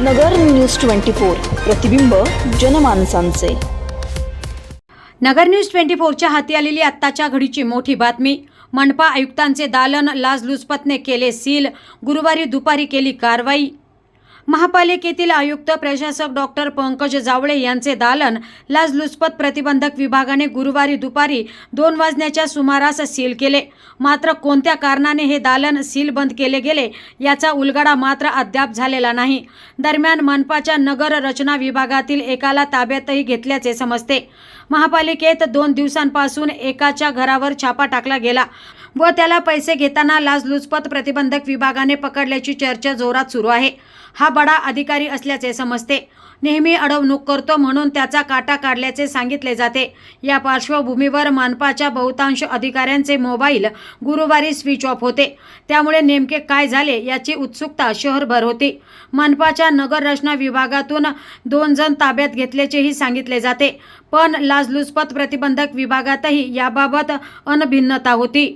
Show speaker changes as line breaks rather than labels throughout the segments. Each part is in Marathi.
नगर न्यूज ट्वेंटी फोर प्रतिबिंब जनमानसांचे.
नगर न्यूज ट्वेंटी फोरच्या हाती आलेली आत्ताच्या घडीची मोठी बातमी. मनपा आयुक्तांचे दालन लाचलुचपतने केले सील. गुरुवारी दुपारी केली कारवाई. महापालिकेतील आयुक्त प्रशासक डॉक्टर पंकज जावळे यांचे दालन लाचलुचपत प्रतिबंधक विभागाने गुरुवारी दुपारी दोन वाजण्याच्या सुमारास सील केले. मात्र कोणत्या कारणाने हे दालन सील बंद केले गेले याचा उलगडा मात्र अद्याप झालेला नाही. दरम्यान मनपाच्या नगर रचना विभागातील एकाला ताब्यातही घेतल्याचे समजते. महापालिकेत दोन दिवसांपासून एकाच्या घरावर छापा टाकला गेला व त्याला पैसे घेताना लाचलुचपत प्रतिबंधक विभागाने पकडल्याची चर्चा जोरात सुरू आहे. हा बडा अधिकारी असल्याचे समजते. नेहमी अडवणूक करतो म्हणून त्याचा काटा काढल्याचे सांगितले जाते. या पार्श्वभूमीवर मानपाच्या बहुतांश अधिकाऱ्यांचे मोबाईल गुरुवारी स्विच ऑफ होते. त्यामुळे नेमके काय झाले याची उत्सुकता शहरभर होती. मानपाच्या नगर रचना विभागातून दोन जण ताब्यात घेतल्याचेही सांगितले जाते. पण लाचलुचपत प्रतिबंधक विभागातही याबाबत अनभिन्नता होती.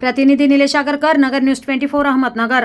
प्रतिनिधी Nilesh Agarkar Nagar news twenty four Ahmednagar.